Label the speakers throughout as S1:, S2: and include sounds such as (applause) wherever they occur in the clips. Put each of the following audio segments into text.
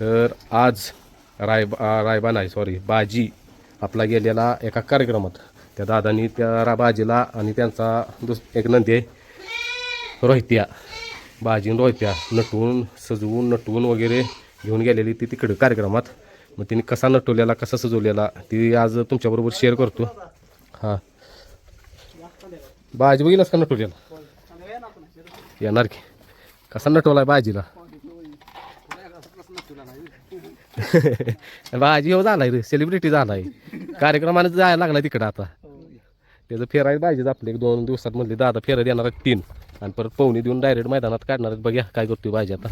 S1: तर आज रायबा रायबा नाही सॉरी बाजी आपला गेलेला एका कार्यक्रमात. त्या दादानी त्या रा बाजीला आणि त्यांचा दुस एक नंदी आहे रोहित्या बाजीन रोहित्या नटवून सजवून नटवून वगैरे घेऊन गेलेली ती तिकडं कार्यक्रमात. मग तिने कसा नटवलेला कसा सजवलेला ती आज तुमच्याबरोबर शेअर करतो. हां. बाजी बघितलास का नटवलेला? येणार की. कसा नटवलाय बाजीला? (laughs) बाजी हो झालाय रे. सेलिब्रिटी झालाय. कार्यक्रमाने जायला लागलाय तिकडं आता. त्याचं फेरायला पाहिजेच आपले. एक दोन दिवसात म्हणले दादा फेरा देणार आहेत तीन. आणि परत पवनी देऊन डायरेक्ट मैदानात काढणार आहेत. बघ्या काय करतोय पाहिजे आता.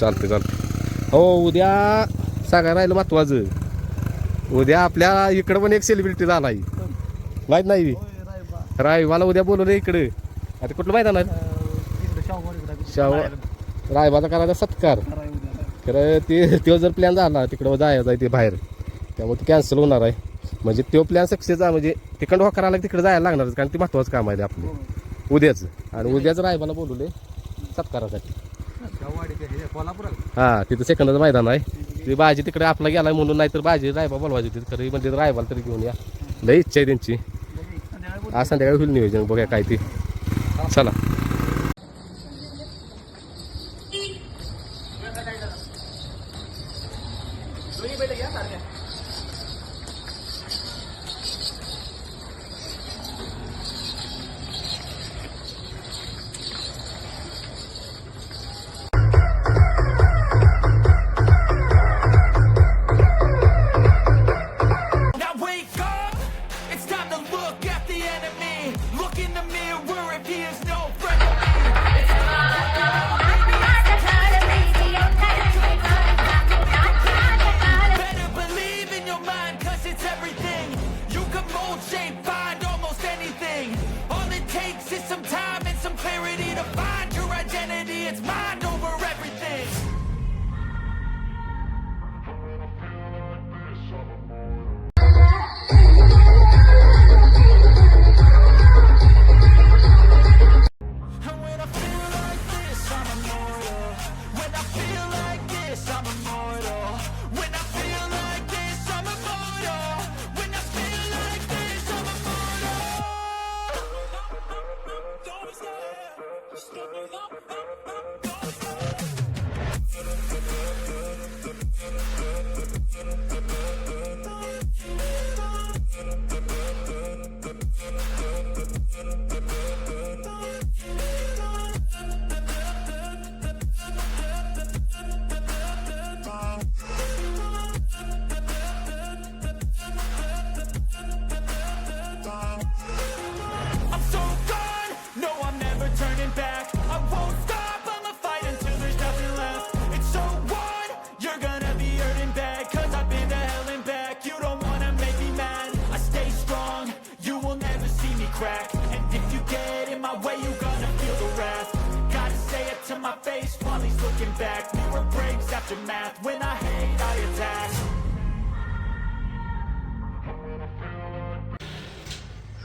S1: चालते चालते हो उद्या सांगायला राहिलं महत्वाचं. उद्या आपल्या इकडं पण एक सेलिब्रिटी झाला आहे माहीत नाही. राय मला उद्या बोलवलं इकडं. आता कुठलं मैदान आहे? शाव रायबाचा करायचा सत्कार. खरं ते तो जर प्लॅन झाला तिकडं जायचं आहे ते बाहेर. त्यामुळे ते कॅन्सल होणार आहे. म्हणजे तो प्लॅन सक्सेस आहे म्हणजे तिकडं हो करायला तिकडे जायला लागणारच कारण ते महत्वाचं काम आहे ते आपलं. उद्याच. आणि उद्याच रायबाला बोलवले सत्कारासाठी. हा तिथं सेकंदाचं मैदान आहे. ती बाजी तिकडे आपला गेलाय म्हणून नाही तर बाजी रायबा बोलवायची होती. खरं म्हणजे रायबाला तरी घेऊन या. लई इच्छा आहे त्यांची. आज संध्याकाळी होईल नियोजन बघा काय ती. चला.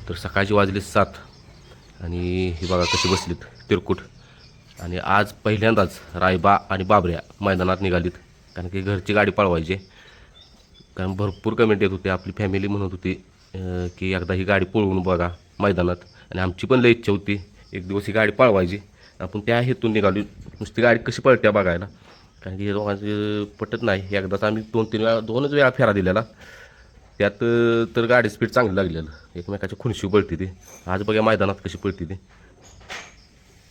S1: तर सकाळची वाजली सात. आणि ही बघा कशी बसलीत तिरकुट. आणि आज पहिल्यांदाच रायबा आणि बाबऱ्या मैदानात निघालीत. कारण की घरची गाडी पळवायची. कारण भरपूर कमेंट येत होते आपली फॅमिली म्हणत होती की एकदा ही गाडी पळवून बघा मैदानात. आणि आमची पण लई इच्छा होती एक दिवस ही गाडी पळवायची. आपण त्या हेतून निघालो. नुसती गाडी कशी पळत्या बघायला. कारण की हे दोघांचं पटत नाही. एकदाच आम्ही दोन तीन वेळा दोनच वेळा फेरा दिलेला. त्यात तर गाडी स्पीड चांगली लागलेलं. एकमेकाच्या खुणशी पळती ती. आज बघा मैदानात कशी पळती ती.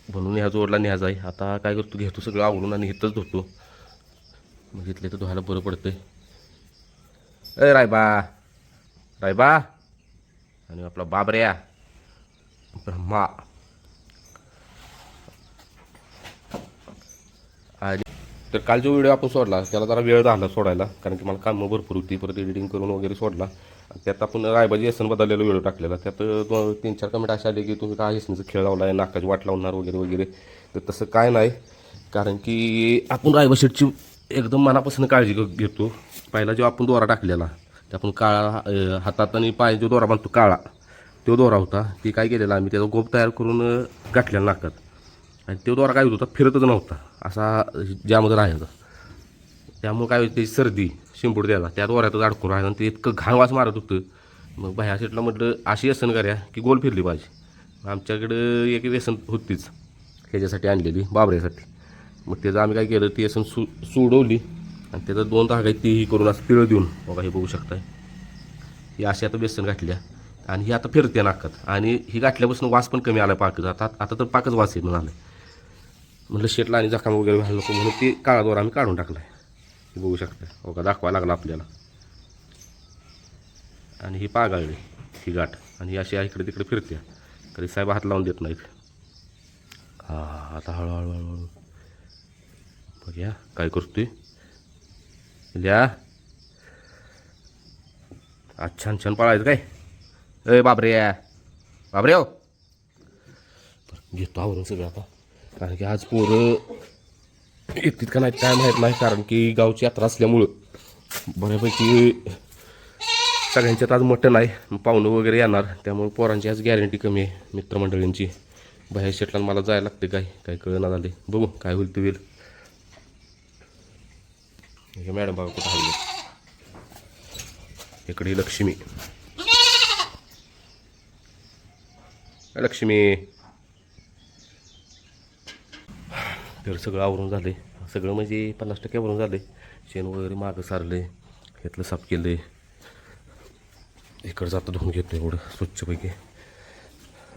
S1: म्हणून ह्या जोडला न्यायचा आहे. आता काय करतो घेतो सगळं आवडून आणि इथंच धुतो मग इथले तर धुवायला बरं पडतंय. ए रायबा. रायबा. आणि आपला बाबऱ्या. ब्रह्मा आणि तर काल जो व्हिडिओ आपण सोडला त्याला जरा वेळ झाला सोडायला कारण की मला कामं भरपूर होती परत एडिटिंग करून वगैरे सोडला. आणि त्यात आपण रायबाजी व्यसन बदललेला व्हिडिओ टाकलेला. त्यात दोन तीन चार कमेंट असे आले की तुम्ही काय व्यसनाचा खेळ लावला आहे नाकाची वाट लावणार वगैरे वगैरे. तर तसं काय नाही कारण की आपण रायबा शेटची एकदम मनापासून काळजी घ- घेतो. पहिला जो आपण दोरा टाकलेला ते आपण काळा हातात आणि पाय जो दोरा बांधतो काळा तो दोरा होता. ती काय केलेला आम्ही त्याचा गोप तयार करून गाठलेला नाकात. आणि तो द्वारा काय होत होता? फिरतच नव्हता. असा ज्यामध्ये राहायचा त्यामुळे काय होतं त्याची सर्दी शिंपूड द्यायला. त्या दोऱ्यातच अडकून राहिला आणि ते इतकं घाण वास मारत होतं. मग बाह्या सीटला म्हटलं अशी व्यसन करा की गोल फिरली पाहिजे. आमच्याकडं एक व्यसन होतीच. ह्याच्यासाठी आणलेली बाबऱ्यासाठी. मग त्याचं आम्ही काय केलं ती व्यसन सु सोडवली. आणि त्याचं दोन धागा ती ही करून असं पिळं देऊन बघा हे बघू शकताय. ही अशी आता व्यसन घातल्या. आणि ही आता फिरते नाकात. आणि ही गाठल्यापासून वास पण कमी आला पाकचा आता आता तर पाकच वास येऊन आलं म्हटलं शेटला आणि जखम वगैरे घालू नको म्हणून ती काळा दोरा आम्ही काढून टाकला आहे बघू शकता. हो का? दाखवायला लागला आपल्याला. आणि ही पागाळली ही गाठ. आणि ही अशी इकडे तिकडे फिरते. कधी साहेब हात लावून देत नाहीत. हा आता हळूहळू हळूहळू. बघ्या काय करतोय. लिया आज छान छान पळायचं काय? ए बापरे. बापरे हो. घेतो आवरून सगळं आता. कारण की आज पोरं येतील का नाही काय माहीत नाही कारण की गावची यात्रा असल्यामुळं बऱ्यापैकी सगळ्यांच्यात आज मटण आहे पाहुणं वगैरे येणार त्यामुळे पोरांची आज गॅरंटी कमी आहे मित्रमंडळींची. बाहेर शेटला मला जायला लागते काय काय कळना झाले बघू काय होईल ते होईल मॅडम बाबा कुठं हल्ले. इकडे लक्ष्मी. लक्ष्मी. तर सगळं आवरून आहे सगळं म्हणजे पन्नास टक्के आवरून झाले शेण वगैरे मागं सारले घेतलं साफ केलं इकडं जातं धुवून घेतो एवढं स्वच्छपैकी.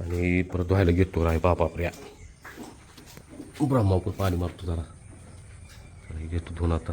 S1: आणि परत धुवायला घेतो राय बापाप्र्या ब्रह्मापूर पाणी मारतो जरा. घेतो धुवून आता.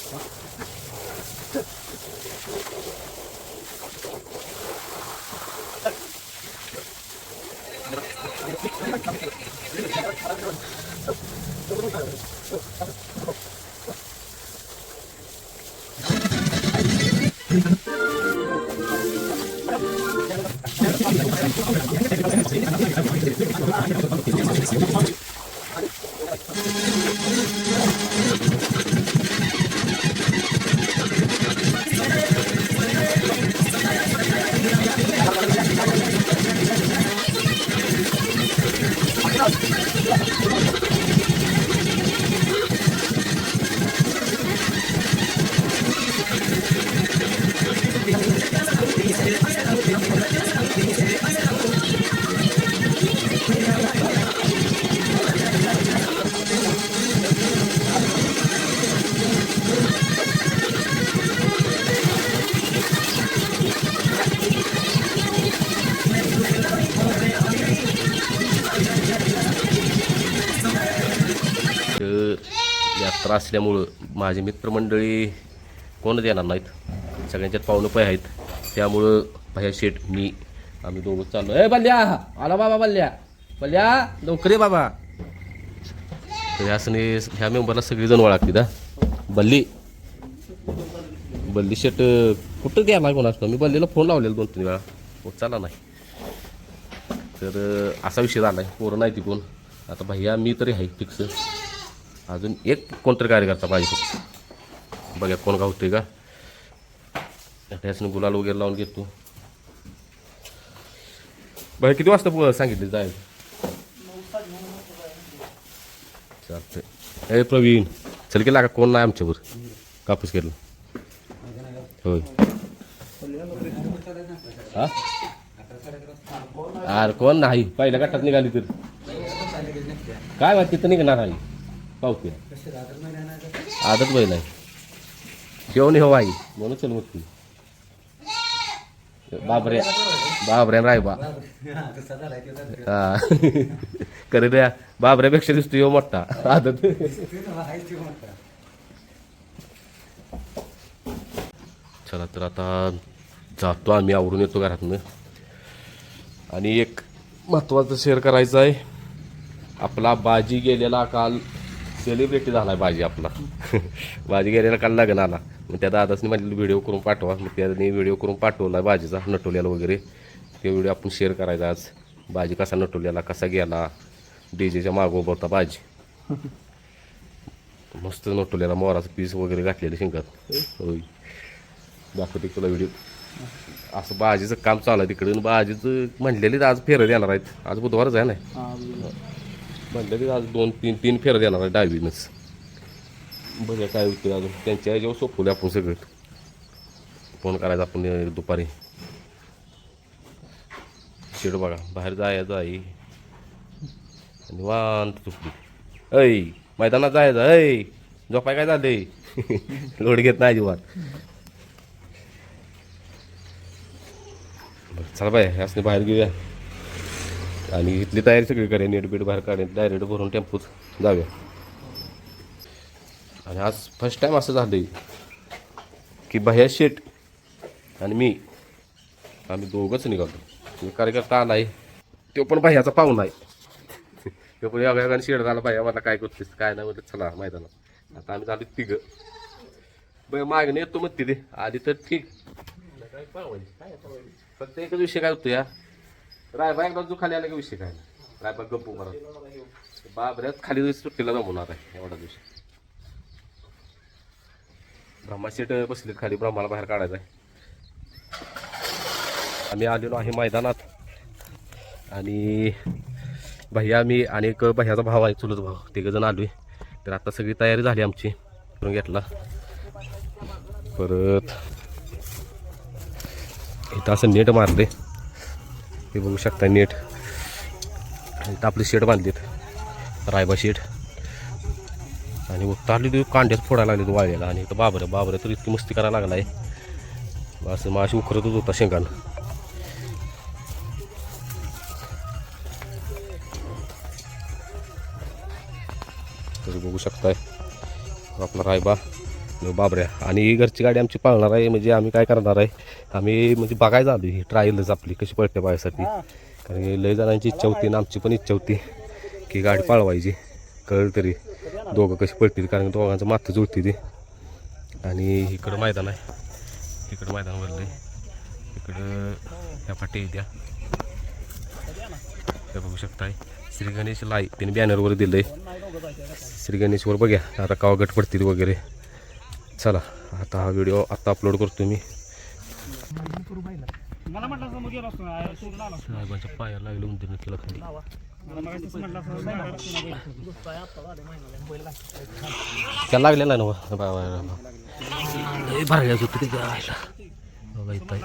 S1: यात्रा असल्यामुळं माझे मित्रमंडळी कोणच येणार नाहीत. सगळ्यांच्यात पाहुणं पण आहेत. त्यामुळं भैया शेठ मी आम्ही दोघं चाललो ए बल्ल्या आला बाबा बल्ल्या बल्ल्या लवकर ये बाबा! तर यासने ह्या मेंबरला सगळीजण ओळखतील दा बल्ली. बल्ली शेट कुठं द्यायला कोणाच मी बल्लीला फोन लावलेला दोन तीन वेळा. उचलला नाही. तर असा विषय झाला आहे पोरं नाही ती आता भैया मी तरी आहे फिक्स. अजून एक कोणतरी कार्यकर्ता पाहिजे फक्त बघा कोण गावतोय का? त्याच्यानं गुलाल वगैरे लावून घेतो. बघा किती वाजता सांगितले जायचं? चालतंय. ए प्रवीण चल केला का? कोण नाही आमच्यावर? कापूस केलं होय. अरे कोण नाही? पहिल्या गटात निघाली तर. काय माहिती तिथं निघणार आहे. पावती आदत बैल आहे. जेवण हो आई. म्हणून चल मग ती. बाबऱ्या बाबऱ्या रायबा. हा करे द्या बाबऱ्यापेक्षा दिसतो यो मोठा. आदत. चला तर आता जातो आम्ही आवरून येतो घरातनं. आणि एक महत्त्वाचं शेअर करायचं आहे. आपला बाजी गेलेला काल सेलिब्रिटी झाला बाजी आपला. बाजी गेलेला काल लग्न आला. मग त्या दादासनी म्हटलं व्हिडिओ करून पाठवा. मग त्याने व्हिडिओ करून पाठवला बाजीचा नटवलेला वगैरे. ते व्हिडिओ आपण शेअर करायचा आज. बाजी कसा नटवलेला कसा गेला? डी जेच्या होता बाजी. मस्त नटवलेला मोराचं पीस वगैरे घातलेलं शिंगात. होय. दाखवते तुला व्हिडिओ. असं बाजीचं काम चालू आहे तिकडे. भाजीचं बाजीचं म्हणलेली आज फेरत येणार आहेत. आज बुधवारच आहे ना. म्हणलेली आज दोन तीन तीन फेर देणार आहे डावीनच. बघा काय होते अजून. त्यांच्या याच्यावर सोपवले आपण सगळं. फोन करायचा आपण दुपारी. शेड बघा. बाहेर जायचं आहे वांत चुकली ऐ मैदानात जायचं ऐ झोपाय काय झाले (laughs) लोड घेत नाही अजिबात. बरं चला बाय असं बाहेर घेऊया. आणि इथली तयारी सगळी करूया नेट बीट बाहेर काढे डायरेक्ट भरून टेम्पोत जाऊया. आणि आज फर्स्ट टाईम असं झालं की भैया शेट आणि मी आम्ही दोघंच निघालो मी कार्यकर्ता आला आहे तो पण भैयाचा पाहुणा आहे. तो पण या वेगाने शेड झाला भैया मला काय करतेस काय नाही म्हणत चला मैदानात. आता आम्ही झालो तिघं. बरं मागणी येतो मग तिथे आधी तर ठीक. फक्त एकच विषय काय होतो या रायबा एकदा जो खाली आला की विषय काय नाही. रायबा गप्प उभा बाबऱ्यात खाली सुट्टीला जमवणार आहे एवढा दिवशी ब्रह्मा शेट खाली. ब्रह्माला बाहेर काढायचं आहे. आम्ही आलेलो आहे मैदानात. आणि भैया मी आणि एक भैयाचा भाव आहे चुलत भाव तिघजण आलो आहे तर आता सगळी तयारी झाली आमची. करून घेतला. परत इथं असं नेट मारले हे बघू शकता नेट. इथं आपली शेड बांधलीत. रायबा शेड. आणि उतारली तू कांड्यात फोडायला लागली तू वाळलेला. आणि इथं बाबर बाबर तर इतकी मस्ती करायला लागला आहे असं माशी उखरतच होता शेंगान. तर बघू शकताय. आपला रायबा. बाबऱ्या आणि ही घरची गाडी आमची पाळणार आहे. म्हणजे आम्ही काय करणार आहे? आम्ही म्हणजे बघायला आलो ही ट्रायलच आपली कशी पळते पाहायसाठी कारण की लय जणांची इच्छा होती आणि आमची पण इच्छा होती की गाडी पाळवायची. कळलं तरी दोघं कशी पळतील. कारण की दोघांचं माथं जुळते ती. आणि इकडं मैदान आहे. इकडं मैदान भरलं आहे इकडं ह्या फाटी द्या हे बघू शकताय. श्री गणेश लाई त्याने बॅनरवर दिलं आहे श्री गणेशवर बघ्या. आता कावा गट पडतील वगैरे. चला आता हा व्हिडिओ आता अपलोड करतो मी. साहेबांच्या पायाला लागले उंदीर केलं खाली. त्याला लागलेला ना भरल्या होतं ते जायला बघा इथं.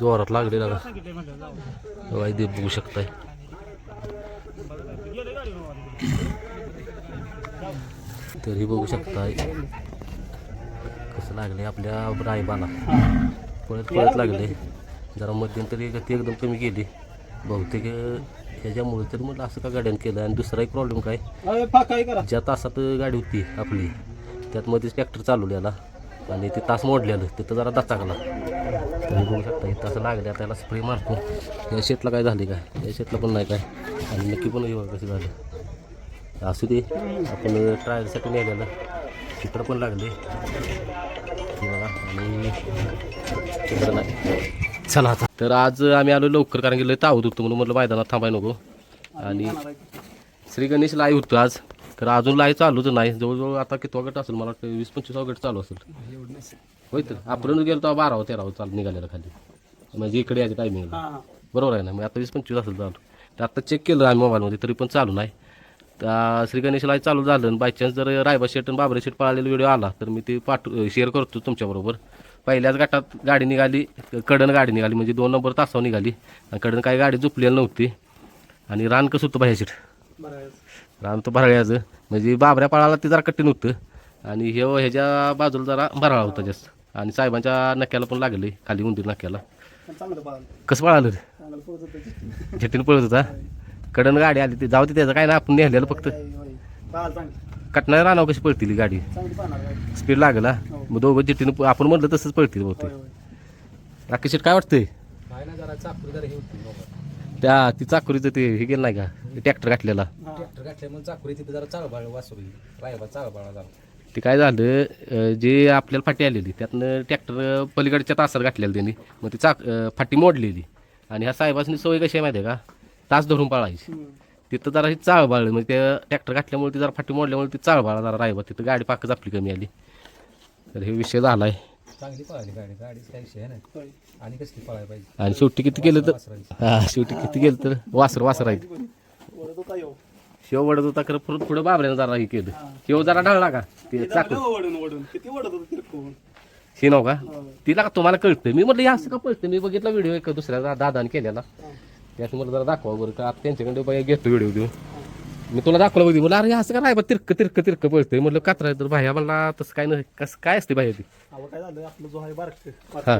S1: जोरात लागलेला का. बघा इथे बघू शकताय तरी बघू शकताय. कसं लागले आपल्या रायबाला. पळत पळत लागले जरा मध्यंतरी गती एकदम कमी गेली बहुतेक ह्याच्यामुळे तरी म्हटलं असं का गाड्यानं केलं? आणि दुसरा एक प्रॉब्लेम काय? ज्या तासात गाडी होती आपली त्यात मध्येच ट्रॅक्टर चालवलेला आणि ते तास मोडलेलं. तिथं जरा दचाकला. तुम्ही बघू शकता इथं असं लागल्या. त्याला स्प्रे मारतो. या शेतला काय झाले काय? या शेतला पण नाही काय? आणि नक्की पण हे कसं झालं. असू दे. आपण ट्रायलसाठी नेलेलं. तिकडं पण लागले. बघा आणि तिकडं नाही. चला आता. तर आज आम्ही आलो लवकर कारण की लय तावत होतो म्हणून म्हटलं मैदानात थांबाय नको. आणि श्री गणेश लाईव्ह होतं आज. तर अजून लाईव्ह चालूच नाही. जवळजवळ आता किती गट असेल? मला वाटतं वीस पंचवीस गट चालू असेल. होय तर. आपण गेलो तेव्हा बारावं तेरावं चालू निघालेलं खाली. म्हणजे इकडे यायचं टायमिंगला. बरोबर आहे ना? मग आता वीस पंचवीस असेल चालू. तर आता चेक केलं आम्ही मोबाईलमध्ये तरी पण चालू नाही. तर श्री गणेश लाईव्ह चालू झालं बाय चान्स जर रायबा शेट आणि बाबरे शेट पळालेला व्हिडिओ आला तर मी ते पाठ शेअर करतो तुमच्याबरोबर पहिल्याच गटात गाडी निघाली कडन गाडी निघाली म्हणजे दोन नंबर तासावर निघाली. आणि कडन काही गाडी झुपलेली नव्हती. आणि रान कसं होतं बाहेर
S2: आहे.
S1: रान तर भराळ्याचं म्हणजे बाबऱ्या पळाला ते जरा कठीण होतं. आणि हे ह्याच्या बाजूला जरा भराळा होता जास्त. आणि साहेबांच्या नक्याला पण लागले खाली उंदीर नक्याला. कसं पळालं. झेटीन पळत होता? कडन गाडी आली ते. जाऊ ते त्याचं काय ना आपण नेहलेलं फक्त. कटणार रानावर कशी पळतील ही गाडी. स्पीड लागला मग दोघं जेटीनं आपण म्हणलं तसंच पळतील बहुतेक. राकेश शेट काय वाटतंय?
S3: काय ना जरा चाकरी जरा हे होती बाबा
S1: त्या ती चाकरीचं ते हे गेलं नाही का? ट्रॅक्टर घातलेला.
S2: हा.
S3: ट्रॅक्टर घातल्यामुळे चाकरी तिथे जरा चाळबाळ वासुरी रायबा चाळबाळा झाला.
S1: ते काय झालं जे आपल्याला फाटी आलेली त्यातनं ट्रॅक्टर पलीकडच्या तासात घातलेलं त्यांनी. मग ती चाक फाटी मोडलेली. आणि ह्या साहेबांनी सवय कशी आहे माहिती आहे का? तास धरून पाळायची. तिथं जरा ही चाळ बाळली म्हणजे त्या ट्रॅक्टर घातल्यामुळे ती जरा फाटी मोडल्यामुळे ती चाळ बाळा जरा राहिबा तिथं गाडी पाकच आपली कमी आली तर हे विषय झाला आहे
S3: चांगली पळाली गाडी गाडीच काही विषय नाही
S2: होय.
S3: आणि कसली पळायला पाहिजे
S1: आणि शेवटी किती केलं तर. हा शेवटी किती गेलं तर वासर वासर आहे. शेव वडत होता खरं पुढं पुढं बाबऱ्यानं जरा हे केलं शेव जरा ढळला का ते
S2: ते
S1: चाकू
S2: किती होतं तिरकून.
S1: हे नव का. तिला का तुम्हाला कळतं मी म्हटलं हे असं का पळतं मी बघितला व्हिडिओ एक दुसऱ्या दा- दादाने केलेला. त्यात मला जरा दाखवा बरं का. आता त्यांच्याकडे बाई घेतो व्हिडिओ देऊन मी तुला दाखवलं बघी मला अरे असं का नाही बा तिरक तिरक तिरक पळतंय. म्हटलं कात्रा तर भाया म्हणला तसं काय नाही कसं काय असते भाई ती?
S2: अहो काय झालं आपलं जो आहे बारक.
S1: हा.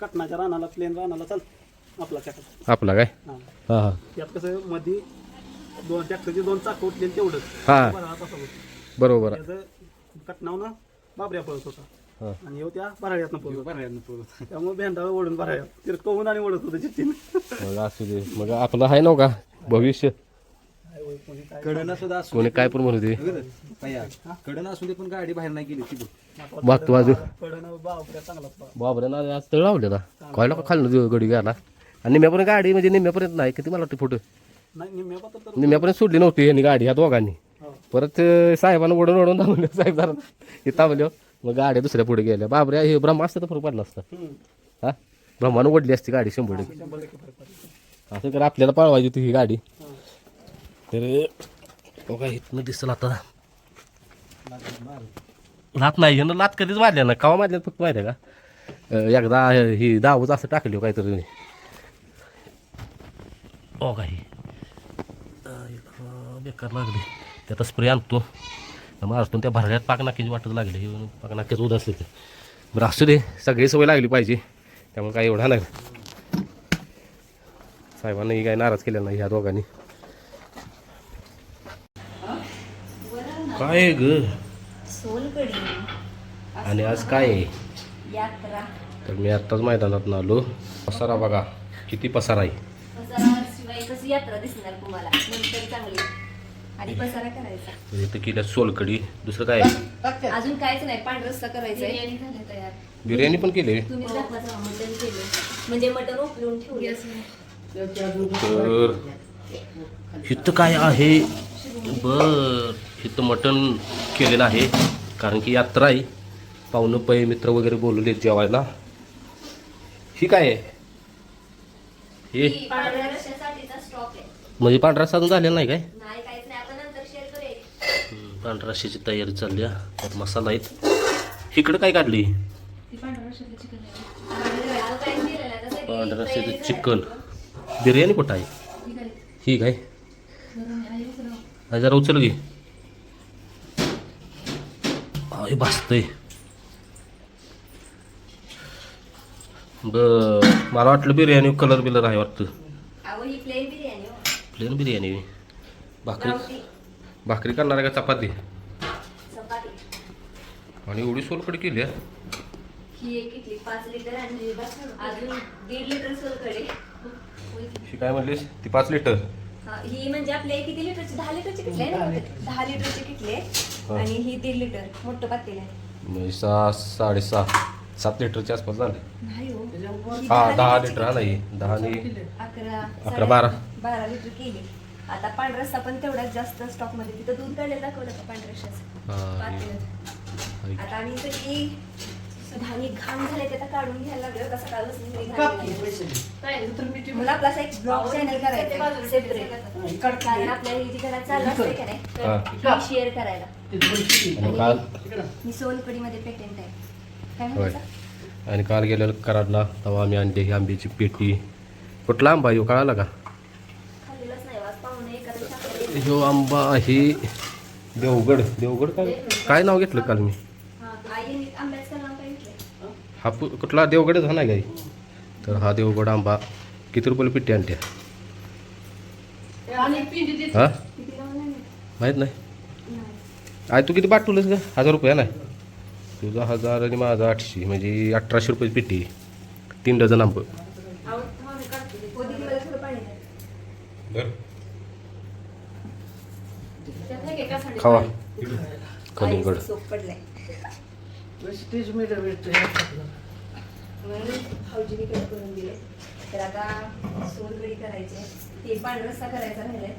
S2: कटनाच्या रानाला प्लेन रानाला चाल आपला चॅटर
S1: आपला काय?
S2: हा.
S1: हा हा.
S2: यात कसं मध्ये दोन ट्रॅक्टरचे दोन चाक उठले तेवढंच.
S1: हा.
S2: बरं, होतं.
S1: बरोबर.
S2: त्याचं कटनावनं बाबऱ्या पळत होता. आणि ह्यो त्या बराळ्यातनं पळत होता त्यामुळे भेंडावर ओढून बराळ्या तिरकवून आणि ओढत होतं चिठ्ठीनं.
S1: मग असू दे. मग आपलं आहे नव का? भविष्य.
S2: काय होय, कोणी काय
S3: कडनं सुद्धा असू
S1: कोणी काय पण म्हणू दे.
S3: कडनं असू दे पण गाडी बाहेर नाही गेली ती बघ.
S1: बघतो बाजू
S2: कडनं बाबऱ्या चांगला पळा.
S1: बाबऱ्यानं आज तळ लावलेला कळलं का खाल्लं गडी घ्यायला आणि निम्यापर्यंत गाडी म्हणजे निम्यापर्यंत नाही. किती मला वाटतं फोटो?
S2: नाही निम्म्या पात्र तर
S1: निम्यापर्यंत सोडली नव्हती यांनी गाडी ह्या दोघांनी.
S2: हो.
S1: परत अं, साहेबांना ओढून ओढून थांबले साहेब जरा हे थांबले मग गाड्या दुसऱ्या पुढे गेल्या. बाबरे हे ब्रह्म असतं तर फरक पडला असता. हा? ब्रह्मानं ओढली असती गाडी शंभर टक्के. असं तर आपल्याला पळवायची होती ही गाडी. तर बघा इथनं दिसल आता. लात नाही ना लात कधीच मारल्या ना कावा मारल्या फक्त माहिती आहे का? एकदा ही दावच असं टाकली हो काहीतरी ओ काही बेकार लागली. ते स्प्रे आणतो. मारतो त्या भरड्यात पाकनाक्याची वाटत लागली. पाकनाक्याचं उदास येते बरं असू दे. सगळी सवय लागली पाहिजे. त्यामुळे काही एवढा नाही. साहेबांनाही काही नाराज केलेला नाही ह्या दोघांनी. काय ग? आणि आज काय आहे? तर मी आत्ताच मैदानात आलो. पसारा बघा. किती पसारा आहे.
S4: यात्रा दिसणार तुम्हाला? नंतर चांगली. आधी पसारा करायचा.
S1: तर इथं केल्या सोलकडी दुसरं काय? आहे?
S4: अजून काहीच नाही पांढरा रस्सा करायचा बिर्याणी झाली तयार.
S1: बिर्याणी पण केली?
S4: तुम्ही दाखवायचं मटण केलं. म्हणजे मटण उकळून ठेवले.
S1: तर इथं काय आहे? बर इथं मटण केलेलं आहे. कारण की यात्रा आहे. पाहुणं पै मित्र वगैरे बोलवले जेवायला. ही काय आहे? हे?
S4: पांढऱ्या रस्स्यासाठीचा स्टॉक आहे.
S1: म्हणजे पांढरा साधून झालेला नाही काय
S4: नाही काहीच नाही आपण नंतर शेअर
S1: रश्श्याची तयारी चालली आहे. मसाला आहेत. इकडं काय काढली?
S4: रस्स्याचं चिकन. आहे आहे.
S1: बिर्याणी कुठं आहे?
S4: ठीक आहे. आहे
S1: जरा उचल घे हे भाजतंय. बर मला वाटलं बिर्याणी कलर बिलर आहे वाटतं.
S4: प्लेन बिर्याणी हो.
S1: प्लेन बिर्याणी. भाकरी? भाकरी करणार आहे का? चपाती?
S4: चपाती.
S1: आणि एवढी सोलकडी केली.
S4: ही एक पाच लिटर आणि अजून दीड लिटर सोलकडे
S1: ही काय म्हणलीस? ती पाच लिटर?
S4: ही म्हणजे आपल्या किती लिटरची? दहा लिटरची किटली आहे ना दहा लिटरची किटली आहे. आणि ही दीड लिटर मोठं पातेल आहे.
S1: म्हणजे सहा साडेसहा सात लिटरच्या आसपास झाले.
S4: नाही हो. ही
S1: हा दहा लिटर हा नाही दहा
S4: अकरा
S1: अकरा, बारा.
S4: बारा लिटर केली. आता पांढरा रस्सा पण तेवढाच जास्त स्टॉकमध्ये. तिथं दूध काढलेलं दाखवलं का पांढऱ्या
S1: हा.
S4: आता आम्ही सगळी धानी घाण झाले ते आता काढून घ्यायला लागलो कसं काढून मला आपला एक ब्लॉग चॅनल करायचा सेपरेट कारण आपल्या ही जी घरात चालू असते का
S1: हा.
S4: नाही शेअर करायला.
S1: आणि काल
S4: मी सोलकडीमध्ये पेटेंट आहे. काय म्हणायचं?
S1: आणि काल गेलेलो कराडला तेव्हा आम्ही आणली ही आंब्याची पेटी. कुठला आंबा येऊ कळाला का
S4: खाल्लेलंच नाही वाज पाहुणे एखादं शाकाहारी
S1: ह्यो आंबा आहे. देवगड. देवगड काय? काय नाव घेतलं काल मी?
S4: हा
S1: हा? पु- कुठला? देवगडच हा नाही गाई तर हा देवगड आंबा. किती रुपयाला पेटी आणते हा? माहीत नाही.
S4: नाही.
S1: आय तू किती पाठवलंस का हजार रुपये नाही तुझा हजार आणि माझा आठशे म्हणजे अठराशे रुपये पेटी तीन डझन आंबं
S4: पोती मला थोडं पाणी द्या. त्यात आहे का कासंडी
S1: खावा? कलिंगड
S4: म्हणून भाऊजीने कट करून दिले. तर आता करायची. ते पांढरा रस्सा करायचा राहिलाय.